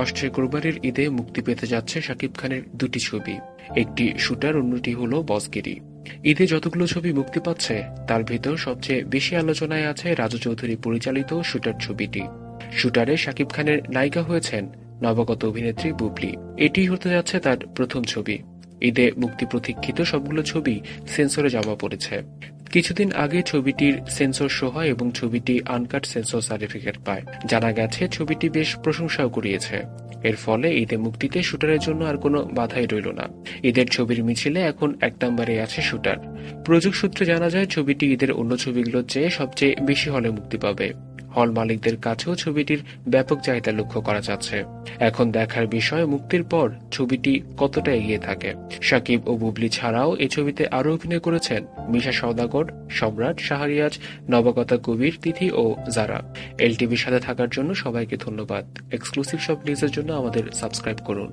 আসছে কোরবানির ঈদে মুক্তি পেতে যাচ্ছে শাকিব খানের দুটি ছবি। একটি শুটার, অন্যটি হলো বসগিরি। ঈদে যতগুলো ছবি মুক্তি পাচ্ছে, তার ভিতর সবচেয়ে বেশি আলোচনায় আছে রাজু চৌধুরী পরিচালিত শুটার ছবিটি। শুটারে শাকিব খানের নায়িকা হয়েছেন নবাগত অভিনেত্রী বুবলি। এটি হতে যাচ্ছে তার প্রথম ছবি। ঈদে মুক্তি প্রতীক্ষিত সবগুলো ছবি সেন্সরে জমা পড়েছে। কিছুদিন আগে ছবিটির সেন্সর শো হয় এবং ছবিটি আনকাট সেন্সর সার্টিফিকেট পায়। জানা গেছে, ছবিটি বেশ প্রশংসাও কুড়িয়েছে। এর ফলে ঈদে মুক্তিতে শুটারের জন্য আর কোনো বাধাই রইল না। ঈদের ছবির মিছিলে এখন এক নম্বরে আছে শুটার। প্রযোগ সূত্রে জানা যায়, ছবিটি ঈদের অন্য ছবিগুলোর চেয়ে সবচেয়ে বেশি হলে মুক্তি পাবে। হল মালিকদের কাছেও ছবিটির ব্যাপক চাহিদা লক্ষ্য করা যাচ্ছে। এখন দেখার বিষয় মুক্তির পর ছবিটি কতটা এগিয়ে থাকে। সাকিব ও বুবলি ছাড়াও এই ছবিতে আরও অভিনয় করেছেন মিশা সওদাগর, সম্রাট শাহরিয়াজ, নবাগতা কবির, তিথি ও জারা এলটিভির সাথে থাকার জন্য সবাইকে ধন্যবাদ। এক্সক্লুসিভ সব নিউজের জন্য আমাদের সাবস্ক্রাইব করুন।